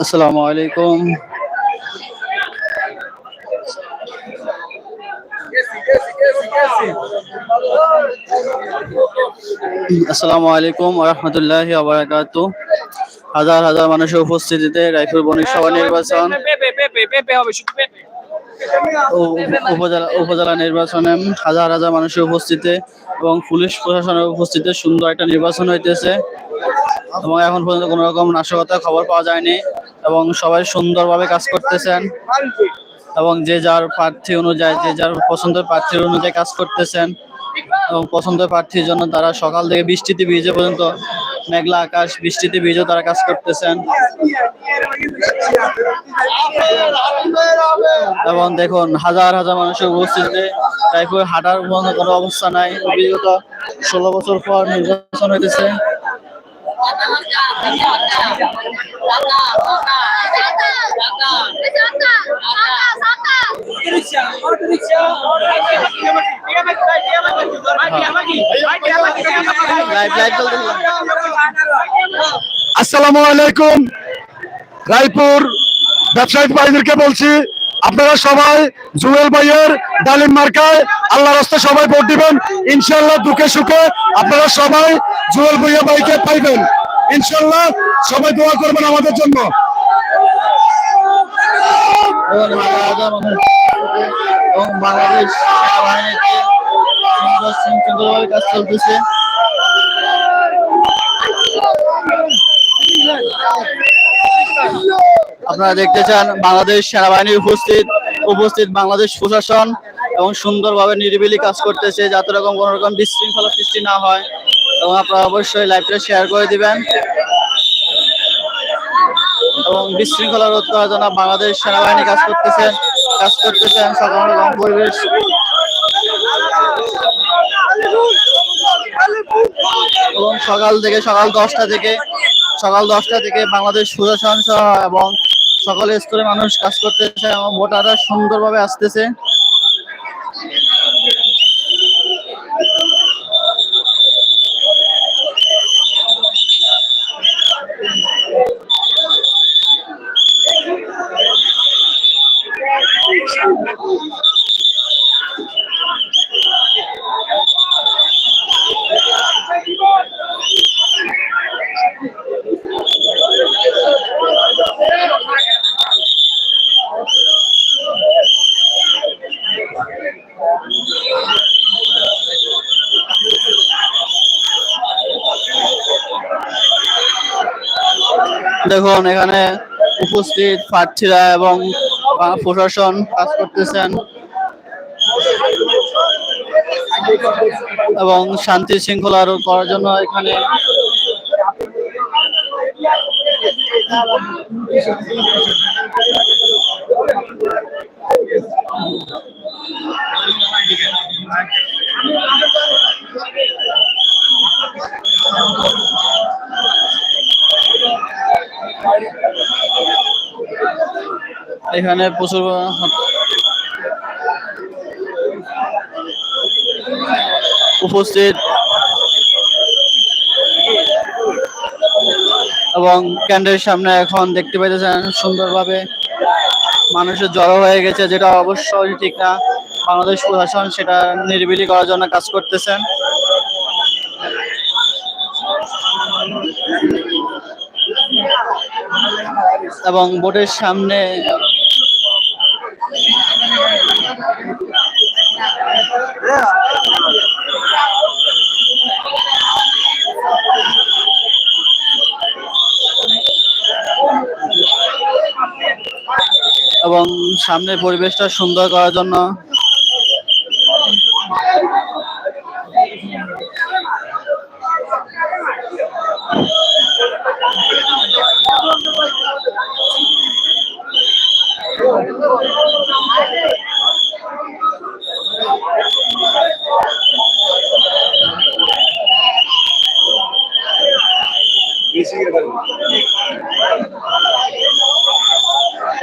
আসসালামু আলাইকুম আসসালামু আলাইকুম রহমতুল্লাহ আবরাকাত হাজার হাজার মানুষের উপস্থিতিতে রায়পুর বণিক সভা নির্বাচন। উপজেলা উপজেলা নির্বাচনে হাজার হাজার মানুষের উপস্থিতি এবং পুলিশ প্রশাসনের উপস্থিতিতে সুন্দর একটা নির্বাচন হইতেছে। এবং এখন পর্যন্ত কোনো রকম নাশকতার খবর পাওয়া যায়নি এবং সবাই সুন্দরভাবে কাজ করতেছেন। এবং যে যার প্রার্থী অনুযায়ী যে যার পছন্দের প্রার্থীর অনুযায়ী কাজ করতেছেন। এবং পছন্দের প্রার্থীর জন্য তারা সকাল থেকে বৃষ্টিতে ভিজে পর্যন্ত মেঘলা আকাশ, বৃষ্টিতে ভিজেও তারা কাজ করতেছেন। এবং দেখুন, হাজার হাজার মানুষের উপস্থিতিতে রায়পুর হাঁটার কোনো অবস্থা নাই। বিগত ষোলো বছর পর নির্বাচন হইতেছে। আসসালামু আলাইকুম। রায়পুর ব্যবসায়িক ভাইদেরকে বলছি, আপনারা সবাই জুয়েল ভাইয়ের ডালিম মার্কায় আল্লাহ রাস্তা সবাই ভোট দিবেন। ইনশাল্লাহ দুঃখে সুখে আপনারা সবাই জুয়েল ভাইয়া ভাইকে পাইবেন। ইনশাল্লাহ সবাই দোয়া করবেন আমাদের জন্য। এবং বাংলাদেশ চলতেছে। আপনারা দেখতে চান, বাংলাদেশ সেনাবাহিনী উপস্থিত উপস্থিত বাংলাদেশ প্রশাসন এবং সুন্দরভাবে নিরিবিলি কাজ করতেছে, যাতে রকম কোনো রকম বিশৃঙ্খলা সৃষ্টি না হয়। এবং আপনারা অবশ্যই লাইভটা শেয়ার করে দিবেন। এবং বিশৃঙ্খলা রোধ করার জন্য বাংলাদেশ সেনাবাহিনী কাজ করতেছেন কাজ করতেছেন রকম পরিবেশ। এবং সকাল থেকে, সকাল দশটা থেকে, সকাল দশটা থেকে বাংলাদেশ প্রশাসন সহ এবং সকল স্তরের মানুষ কাজ করতেছে এবং ভোটাররা সুন্দরভাবে আসতেছে। দেখুন এখানে উপস্থিত প্রার্থীরা এবং প্রশাসন কাজ করতেছেন। এবং শান্তি শৃঙ্খলা করার জন্য এখানে এখানে প্রচুর, উপস্থিত এবং ক্যান্ডের সামনে এখন দেখতে পাইতেছেন সুন্দরভাবে মানুষের জড়ো হয়ে গেছে, যেটা অবশ্যই ঠিক না। বাংলাদেশ প্রশাসন সেটা নিরিবিলি করার জন্য কাজ করতেছেন। এবং বোটের সামনে এবং সামনের পরিবেশটা সুন্দর করার জন্য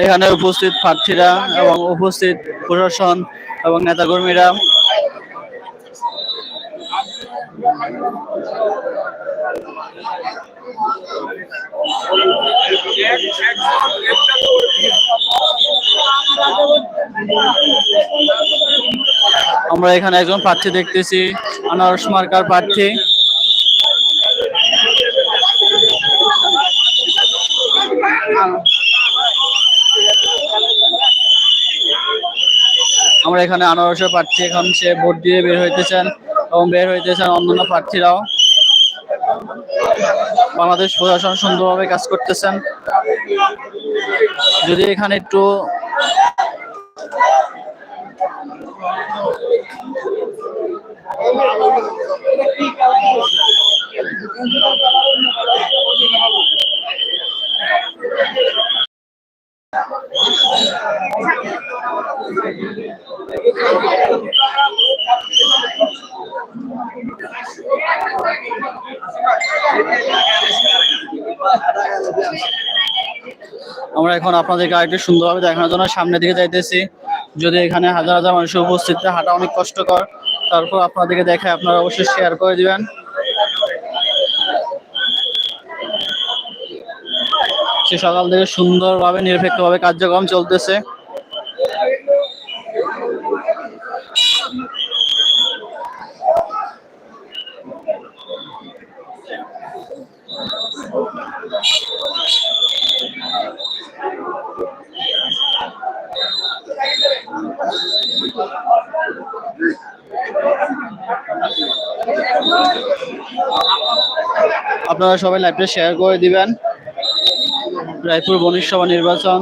এখানে উপস্থিত প্রার্থীরা এবং উপস্থিত প্রশাসন এবং নেতাকর্মীরা। আমরা এখানে একজন প্রার্থী দেখতেছি, আনারস মার্কার প্রার্থী। আমরা এখানে আনারসের প্রার্থী এখন সে ভোট দিয়ে বের হইতেছেন এবং বের হইতেছেন অন্যান্য প্রার্থীরাও। বাংলাদেশ প্রশাসন সুন্দরভাবে কাজ করতেছেন। যদি এখানে একটু আমরা এখন আপনাদেরকে আরেকটু সুন্দরভাবে দেখানোর জন্য সামনের দিকে যাইতেছি। যদি এখানে হাজার হাজার মানুষের উপস্থিতিতে হাঁটা অনেক কষ্টকর। তারপর আপনাদেরকে দেখে আপনারা অবশ্যই শেয়ার করে দিবেন। সে সকাল থেকে সুন্দরভাবে, নিরপেক্ষভাবে কার্যক্রম চলতেছে। আপনারা সবাই লাইভটা শেয়ার করে দিবেন। রায়পুর বণিক সভা নির্বাচন।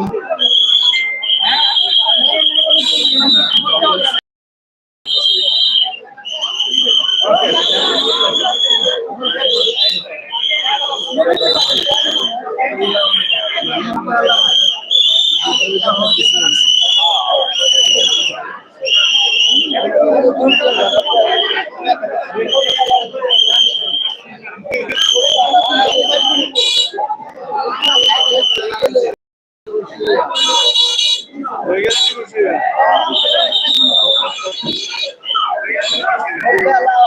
Ela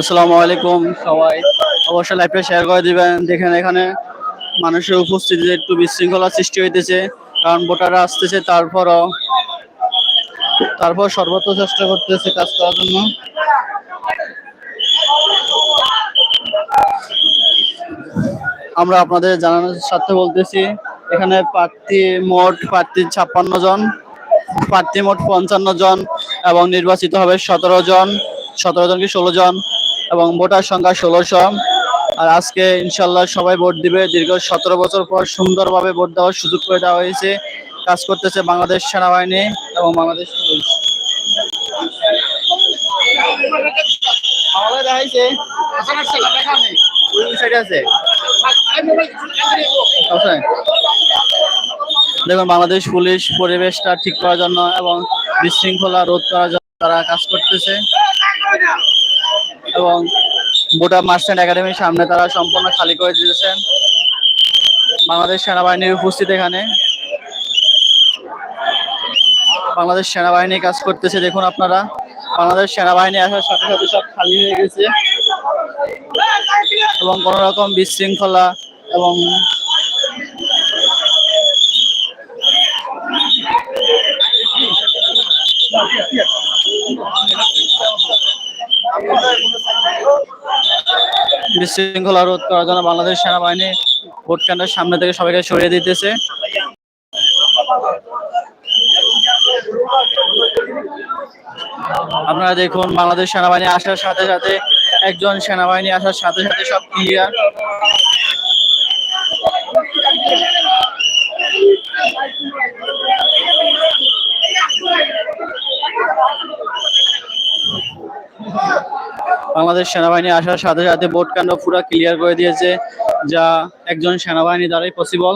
আসসালামু আলাইকুম সবাই। অবশ্যই লাইভটা শেয়ার করে দিবেন। দেখেন এখানে মানুষের উপস্থিতিতে একটু বিশৃঙ্খলা সৃষ্টি হইতেছে, কারণ ভোটাররা আসতেছে, তারপরও, তারপর সর্বত্র চেষ্টা করতেছে কাজ করার জন্য। আমরা আপনাদের জানানোর সাথে বলতেছি, এখানে প্রার্থী মোট প্রার্থী ছাপ্পান্ন জন, প্রার্থী মোট পঞ্চান্ন জন এবং নির্বাচিত হবে সতেরো জন। সতেরো জন কি ষোলো জন এবং ভোটার সংখ্যা ষোলোশো আর আজকে ইনশাল্লাহ সবাই ভোট দিবে। দীর্ঘ সতেরো বছর পর সুন্দরভাবে ভোট দেওয়ার সুযোগ করে দেওয়া হয়েছে। কাজ করতেছে বাংলাদেশ সেনাবাহিনী এবং বাংলাদেশ পুলিশ। আছে? দেখুন, বাংলাদেশ পুলিশ পরিবেশটা ঠিক করার জন্য এবং বিশৃঙ্খলা রোধ করার জন্য তারা কাজ করতেছে। এবং গোটা মার্চেন্ট একাডেমির সামনে তারা সম্পূর্ণ খালি করে দিয়েছেন। বাংলাদেশ সেনাবাহিনীর উপস্থিত এখানে। বাংলাদেশ সেনাবাহিনী কাজ করতেছে, দেখুন আপনারা। বাংলাদেশ সেনাবাহিনী আসার সাথে সাথে সব খালি হয়ে গেছে। এবং কোন রকম বিশৃঙ্খলা এবং বিশৃঙ্খলা রোধ করার জন্য বাংলাদেশ সেনাবাহিনী ভোট কেন্দ্রের সামনে থেকে সবাইকে সরিয়ে দিতেছে। আপনারা দেখুন, বাংলাদেশ সেনাবাহিনী আসার সাথে সাথে, একজন সেনাবাহিনী আসার সাথে সাথে সব ক্লিয়ার বাংলাদেশ সেনাবাহিনী আসার সাথে সাথে বোট কেন্দ্র পুরো ক্লিয়ার করে দিয়েছে, যা একজন সেনাবাহিনী দ্বারাই পসিবল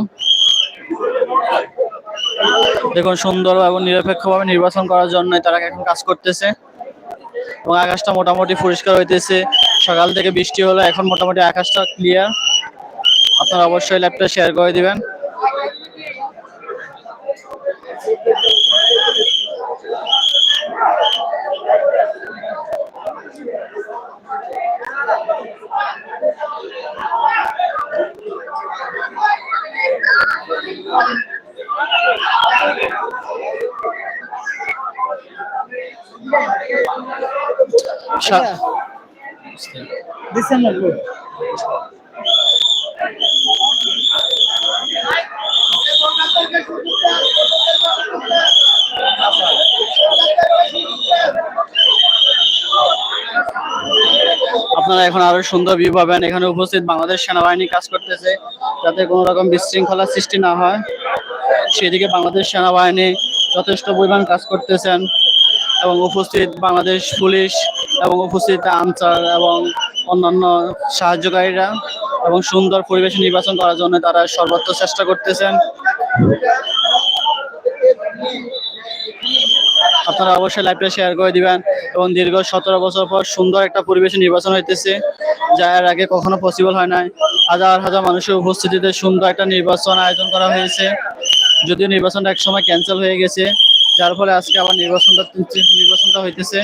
দেখুন, সুন্দর এবং নিরপেক্ষভাবে নির্বাচন করার জন্য তারা এখন কাজ করতেছে। এবং আকাশটা মোটামুটি পরিষ্কার হইতেছে। সকাল থেকে বৃষ্টি হলো, এখন মোটামুটি আকাশটা ক্লিয়ার আপনারা অবশ্যই ল্যাপটপ শেয়ার করে দিবেন। আপনারা এখন আরও সুন্দর ভিউ পাবেন। এখানে উপস্থিত বাংলাদেশ সেনাবাহিনী কাজ করতেছে যাতে কোনো রকম বিশৃঙ্খলার সৃষ্টি না হয়। সেদিকে বাংলাদেশ সেনাবাহিনী যথেষ্ট পরিমাণ কাজ করতেছেন এবং উপস্থিত বাংলাদেশ পুলিশ এবং উপস্থিত আনসার এবং অন্যান্য সাহায্যকারীরা এবং সুন্দর পরিবেশ নির্বাচন করার জন্য তারা সর্বোচ্চ চেষ্টা করতেছেন। আপনারা অবশ্যই লাইভটা শেয়ার করে দিবেন এবং দীর্ঘ সতেরো বছর পর সুন্দর একটা পরিবেশে নির্বাচন হইতেছে, যা এর আগে কখনো পসিবল হয় নাই। হাজার হাজার মানুষের উপস্থিতিতে সুন্দর একটা নির্বাচন আয়োজন করা হয়েছে। যদিও নির্বাচনটা একসময় ক্যান্সেল হয়ে গেছে, যার ফলে আজকে আবার নির্বাচনটা নির্বাচনটা হইতেছে।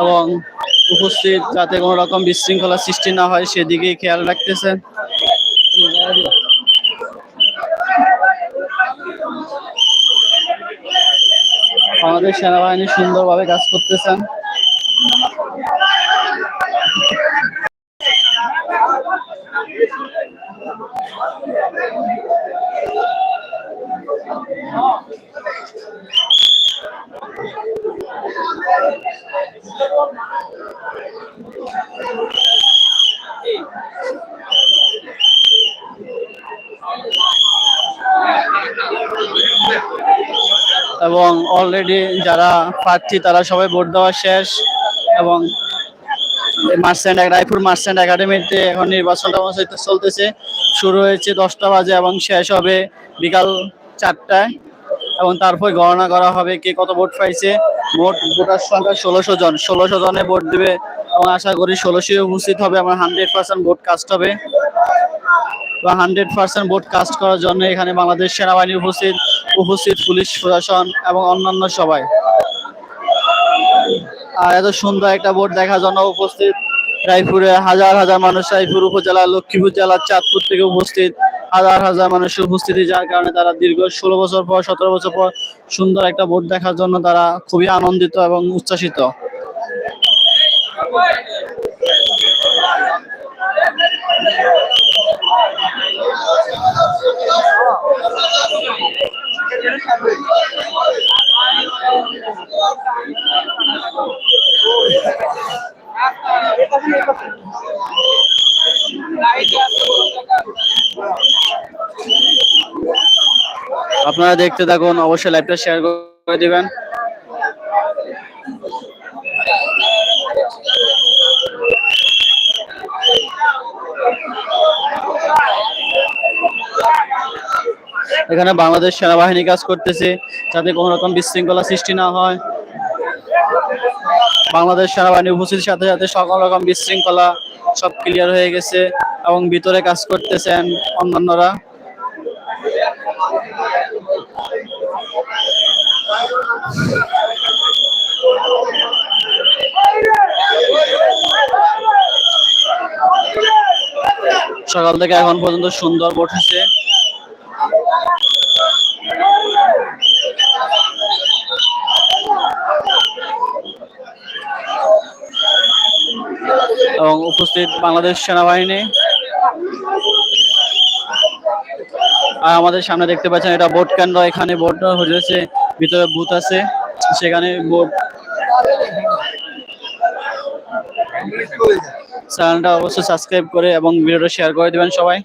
এবং উপস্থিত যাতে কোনো রকম বিশৃঙ্খলা সৃষ্টি না হয়, সেদিকেই খেয়াল রাখতেছেন। আমাদের সেনাবাহিনী সুন্দরভাবে কাজ করতেছেন। এবং অলরেডি যারা প্রার্থী, তারা সবাই ভোট দেওয়া শেষ এবং মার্চেন্ট রায়পুর মার্চেন্ট একাডেমিতে এখন নির্বাচনটা চলতেছে। শুরু হয়েছে দশটা বাজে এবং শেষ হবে বিকাল চারটায় এবং তারপর গণনা করা হবে কে কত ভোট পাইছে। মোট ভোটার সংখ্যা ষোলোশো জন। ষোলোশো জনে ভোট দেবে এবং আশা করি ষোলোশো উপস্থিত হবে। আমার হান্ড্রেড পার্সেন্ট ভোট কাস্ট হবে। বা হান্ড্রেড পার্সেন্ট ভোট কাস্ট করার জন্য এখানে বাংলাদেশ সেনাবাহিনী উপস্থিত। উপস্থিত পুলিশ প্রশাসন এবং অন্যান্য সবাই। আর এত সুন্দর একটা ভোট দেখার জন্য উপস্থিত। রায়পুরে হাজার হাজার মানুষ রায়পুর উপজেলা, লক্ষ্মীপুর জেলার চাঁদপুর থেকে উপস্থিত। হাজার হাজার মানুষের উপস্থিতি, যার কারণে তারা দীর্ঘ ষোলো বছর পর, সতেরো বছর পর সুন্দর একটা ভোট দেখার জন্য তারা খুবই আনন্দিত এবং উচ্ছ্বাসিত। আপনারা দেখতে থাকুন অবশ্যই লাইভটা শেয়ার করে দিবেন। এখানে বাংলাদেশ সেনাবাহিনী কাজ করতেছে যাতে কোনো রকম বিশৃঙ্খলা সৃষ্টি না হয়। বাংলাদেশ সেনাবাহিনী উপস্থিতির সাথে সাথে সকল রকম বিশৃঙ্খলা সব ক্লিয়ার হয়ে গেছে এবং ভিতরে কাজ করতেছেন অন্যান্যরা। সকাল থেকে এখন পর্যন্ত সুন্দর ভোট এবং উপস্থিত বাংলাদেশ সেনাবাহিনী। আর আমাদের সামনে দেখতে পাচ্ছেন এটা ভোট কেন্দ্র, এখানে ভোট হয়েছে ভিতরে বুথ আছে, সেখানে ভোট চ্যানেলটা অবশ্যই সাবস্ক্রাইব করে এবং ভিডিওটা শেয়ার করে দিবেন সবাই।